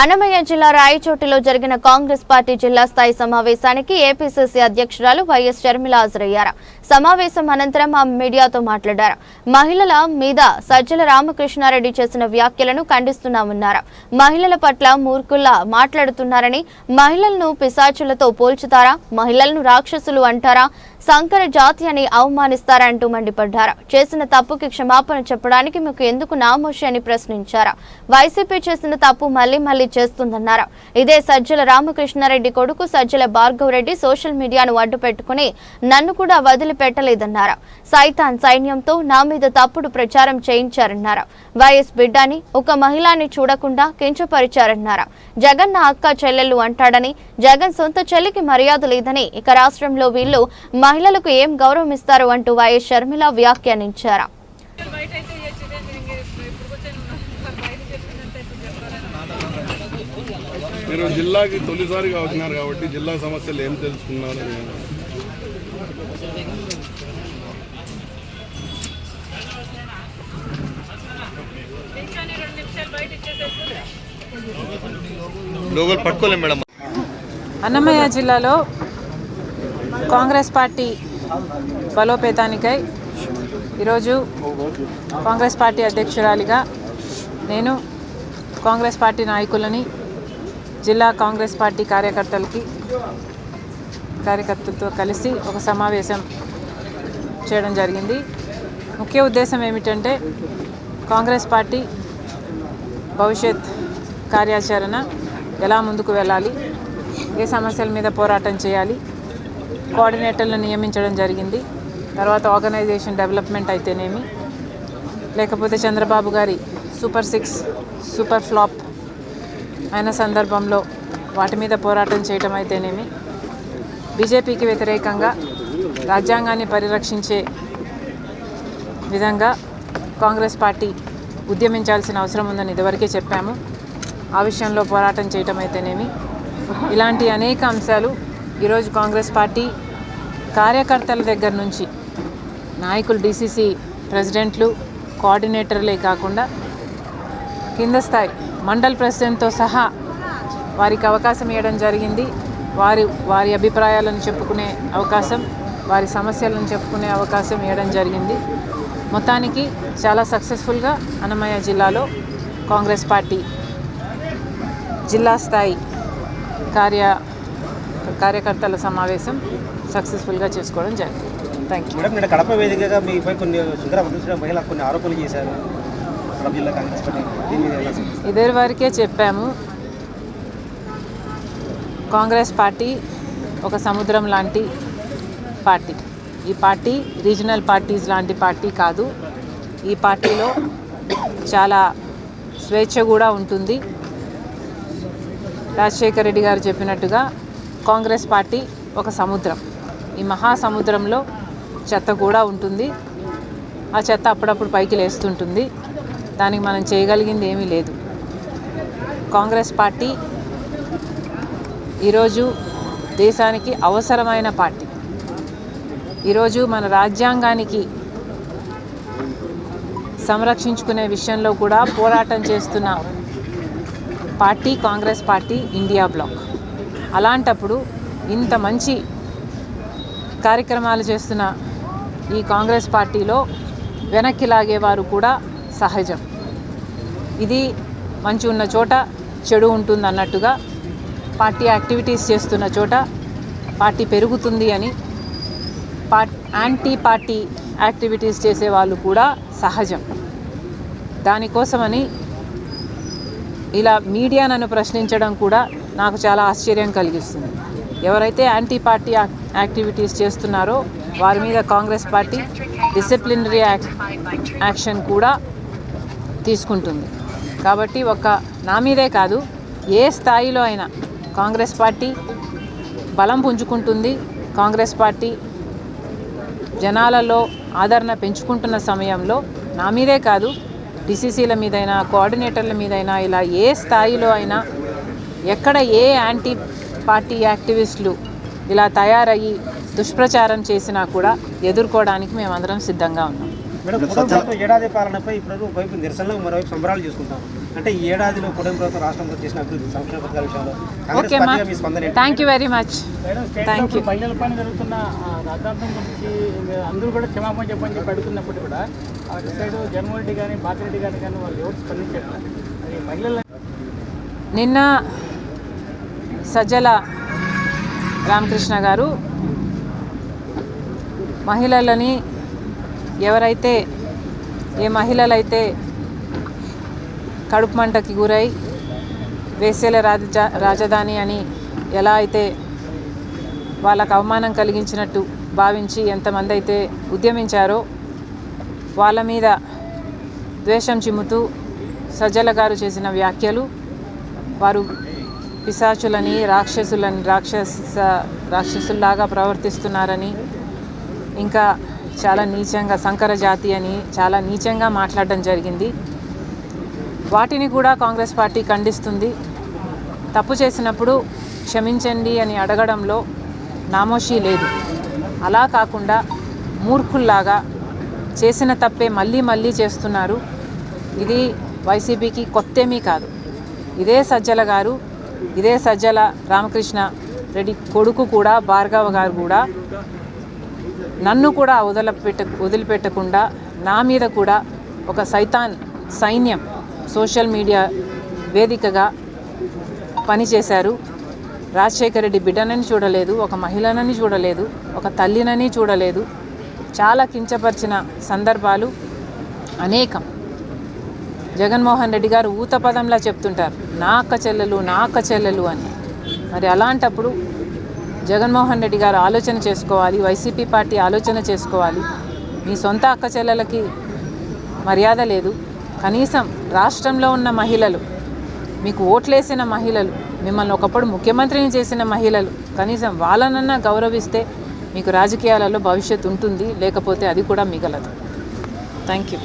అన్నమయ్య జిల్లా రాయచోటిలో జరిగిన కాంగ్రెస్ పార్టీ జిల్లా స్థాయి సమావేశానికి ఏపీసీసీ అధ్యక్షురాలు వైఎస్ షర్మిల హాజరయ్యారు. సమావేశం అనంతరం ఆమె మీడియాతో మాట్లాడారు. మహిళల మీద సజ్జల రామకృష్ణారెడ్డి చేసిన వ్యాఖ్యలను ఖండిస్తున్నామన్నారు. మహిళల పట్ల మూర్ఖుల్లా మాట్లాడుతున్నారని మహిళలను పిశాచులతో పోల్చుతారా? మహిళలను రాక్షసులు అంటారా? సంకర జాతి అని అవమానిస్తారా అంటూ మండిపడ్డారు. చేసిన తప్పుకి క్షమాపణ చెప్పడానికి మీకు ఎందుకు నామోషి అని ప్రశ్నించారు. వైసీపీ చేసిన తప్పు మళ్ళీ మళ్ళీ చేస్తుందన్నారు. ఇదే సజ్జల రామకృష్ణారెడ్డి కొడుకు సజ్జల భార్గవ్ రెడ్డి సోషల్ మీడియాను అడ్డు పెట్టుకుని నన్ను కూడా వదిలిపెట్టలేదన్నారు. సైతాన్ సైన్యంతో నా మీద తప్పుడు ప్రచారం చేయించారన్నారు. వైఎస్ బిడ్డాని ఒక మహిళని చూడకుండా కించపరిచారన్నారు. జగన్ నా అక్క చెల్లెళ్ళు అంటాడని జగన్ సొంత చెల్లికి మర్యాద లేదని ఇక రాష్ట్రంలో వీళ్ళు మహిళలకు ఏం గౌరవం ఇస్తారు అంటూ వైఎస్ షర్మిల వ్యాఖ్యానించారు. మీరు జిల్లాకి తొలిసారిగా వచ్చినారు కాబట్టి జిల్లా సమస్యలు ఏం తెలుసుకున్నారు? అన్నమయ్య జిల్లాలో కాంగ్రెస్ పార్టీ బలోపేతానికై ఈరోజు కాంగ్రెస్ పార్టీ అధ్యక్షురాలిగా నేను కాంగ్రెస్ పార్టీ నాయకులని జిల్లా కాంగ్రెస్ పార్టీ కార్యకర్తలకి కార్యకర్తలతో కలిసి ఒక సమావేశం చేయడం జరిగింది. ముఖ్య ఉద్దేశం ఏమిటంటే కాంగ్రెస్ పార్టీ భవిష్యత్ కార్యాచరణ ఎలా ముందుకు వెళ్ళాలి ఏ సమస్యల మీద పోరాటం చేయాలి కోఆర్డినేటర్లను నియమించడం జరిగింది తర్వాత ఆర్గనైజేషన్ డెవలప్మెంట్ అయితేనేమి లేకపోతే చంద్రబాబు గారి సూపర్ సిక్స్ సూపర్ ఫ్లాప్ అయిన సందర్భంలో వాటి మీద పోరాటం చేయటం అయితేనేమి బీజేపీకి వ్యతిరేకంగా రాజ్యాంగాన్ని పరిరక్షించే విధంగా కాంగ్రెస్ పార్టీ ఉద్యమించాల్సిన అవసరం ఉందని ఇదివరకే చెప్పాము. ఆ విషయంలో పోరాటం చేయటం అయితేనేమి ఇలాంటి అనేక అంశాలు ఈరోజు కాంగ్రెస్ పార్టీ కార్యకర్తల దగ్గర నుంచి నాయకులు డీసీసీ ప్రెసిడెంట్లు కోఆర్డినేటర్లే కాకుండా కింద స్థాయి మండల్ ప్రెసిడెంట్తో సహా వారికి అవకాశం ఇవ్వడం జరిగింది. వారి వారి అభిప్రాయాలను చెప్పుకునే అవకాశం వారి సమస్యలను చెప్పుకునే అవకాశం ఇవ్వడం జరిగింది. మొత్తానికి చాలా సక్సెస్ఫుల్గా అన్నమయ్య జిల్లాలో కాంగ్రెస్ పార్టీ జిల్లా స్థాయి కార్య కార్యకర్తల సమావేశం సక్సెస్ఫుల్గా చేసుకోవడం జరిగింది. థ్యాంక్ యూ మేడం నేను కడప వేదికగా మీపై కొన్ని సుందర మహిళ కొన్ని ఆరోపణలు చేశారు. కడప వరకే చెప్పాము. కాంగ్రెస్ పార్టీ ఒక సముద్రం లాంటి పార్టీ. ఈ పార్టీ రీజనల్ పార్టీస్ లాంటి పార్టీ కాదు. ఈ పార్టీలో చాలా స్వేచ్ఛ కూడా ఉంటుంది. రాజశేఖర రెడ్డి గారు చెప్పినట్టుగా కాంగ్రెస్ పార్టీ ఒక సముద్రం. ఈ మహాసముద్రంలో చెత్త కూడా ఉంటుంది. ఆ చెత్త అప్పుడప్పుడు పైకి లేస్తుంటుంది. దానికి మనం చేయగలిగింది ఏమీ లేదు. కాంగ్రెస్ పార్టీ ఈరోజు దేశానికి అవసరమైన పార్టీ. ఈరోజు మన రాజ్యాంగానికి సంరక్షించుకునే విషయంలో కూడా పోరాటం చేస్తున్న party Congress party India bloc. అలాంటప్పుడు ఇంత మంచి కార్యక్రమాలు చేస్తున్న ఈ కాంగ్రెస్ పార్టీలో వెనక్కి లాగేవారు కూడా సహజం. ఇది మంచి ఉన్న చోట చెడు ఉంటుంది అన్నట్టుగా పార్టీ యాక్టివిటీస్ చేస్తున్న చోట పార్టీ పెరుగుతుంది అని పార్ట్ యాంటీ పార్టీ యాక్టివిటీస్ చేసే వాళ్ళు కూడా సహజం. దానికోసమని ఇలా మీడియా నన్ను ప్రశ్నించడం కూడా నాకు చాలా ఆశ్చర్యం కలిగిస్తుంది. ఎవరైతే యాంటీ పార్టీ యాక్- యాక్టివిటీస్ చేస్తున్నారో వారి మీద Congress party disciplinary ac action కూడా తీసుకుంటుంది. కాబట్టి ఒక నా మీదే కాదు ఏ స్థాయిలో అయినా కాంగ్రెస్ పార్టీ బలం పుంజుకుంటుంది. కాంగ్రెస్ పార్టీ జనాలలో ఆదరణ పెంచుకుంటున్న సమయంలో నా మీదే కాదు డిసిసీల మీదైనా కోఆర్డినేటర్ల మీదైనా ఇలా ఏ స్థాయిలో అయినా ఎక్కడ ఏ యాంటీ పార్టీ యాక్టివిస్టులు ఇలా తయారయ్యి దుష్ప్రచారం చేసినా కూడా ఎదుర్కోవడానికి మేమందరం సిద్ధంగా ఉన్నాం. ఏడాది పాలనపై ఇప్పుడు ఒకవైపు నిరసనలు మరోవైపు సంబరాలు చేసుకుంటాం. అంటే ఈ ఏడాదిలో కూటమి ప్రభుత్వం రాష్ట్రంలో చేసిన అభివృద్ధి సంక్షేమ పథకాల విషయంలో? Thank you very much. Thank you మహిళల పైన జరుగుతున్న రాద్ధాంతం గురించి అందరూ కూడా క్షమాపణ చెప్పని చెప్పి అడుగుతున్నప్పుడు కూడా అటు సైడ్ జగన్మోహన్ కానీ బాపిరెడ్డి గారిని కానీ వాళ్ళు ఎవరు స్పందించారు అది మహిళల నిన్న సజ్జల రామకృష్ణ గారు మహిళలని ఎవరైతే ఏ మహిళలైతే కడుపు మంటకి గురై వేసేల రాజ రాజధాని అని ఎలా అయితే వాళ్ళకు అవమానం కలిగించినట్టు భావించి ఎంతమంది అయితే ఉద్యమించారో వాళ్ళ మీద ద్వేషం చిమ్ముతూ సజ్జల గారు చేసిన వ్యాఖ్యలు వారు పిశాచులని రాక్షసులని రాక్షస రాక్షసుల్లాగా ప్రవర్తిస్తున్నారని ఇంకా చాలా నీచంగా సంకర జాతి అని చాలా నీచంగా మాట్లాడడం జరిగింది. వాటిని కూడా కాంగ్రెస్ పార్టీ ఖండిస్తుంది. తప్పు చేసినప్పుడు క్షమించండి అని అడగడంలో నామోషీ లేదు. అలా కాకుండా మూర్ఖుల్లాగా చేసిన తప్పే మళ్ళీ మళ్ళీ చేస్తున్నారు. ఇది వైసీపీకి కొత్తేమీ కాదు. ఇదే సజ్జల గారు ఇదే సజ్జల రామకృష్ణ రెడ్డి కొడుకు కూడా భార్గవ గారు కూడా నన్ను కూడా వదిలిపెట్ట వదిలిపెట్టకుండా నా మీద కూడా ఒక సైతాన్ సైన్యం సోషల్ మీడియా వేదికగా పనిచేశారు. రాజశేఖర రెడ్డి బిడ్డనని చూడలేదు ఒక మహిళనని చూడలేదు ఒక తల్లినని చూడలేదు. చాలా కించపరిచిన సందర్భాలు అనేకం. జగన్మోహన్ రెడ్డి గారు ఊత పదంలా చెప్తుంటారు నా అక్క చెల్లెలు నా అక్క చెల్లెలు అని. మరి అలాంటప్పుడు జగన్మోహన్ రెడ్డి గారు ఆలోచన చేసుకోవాలి వైసీపీ పార్టీ ఆలోచన చేసుకోవాలి. మీ సొంత అక్క చెల్లెలకి మర్యాద లేదు. కనీసం రాష్ట్రంలో ఉన్న మహిళలు మీకు ఓట్లేసిన మహిళలు మిమ్మల్ని ఒకప్పుడు ముఖ్యమంత్రిని చేసిన మహిళలు కనీసం వాళ్ళనన్నా గౌరవిస్తే మీకు రాజకీయాలలో భవిష్యత్తు ఉంటుంది లేకపోతే అది కూడా మిగలదు. Thank you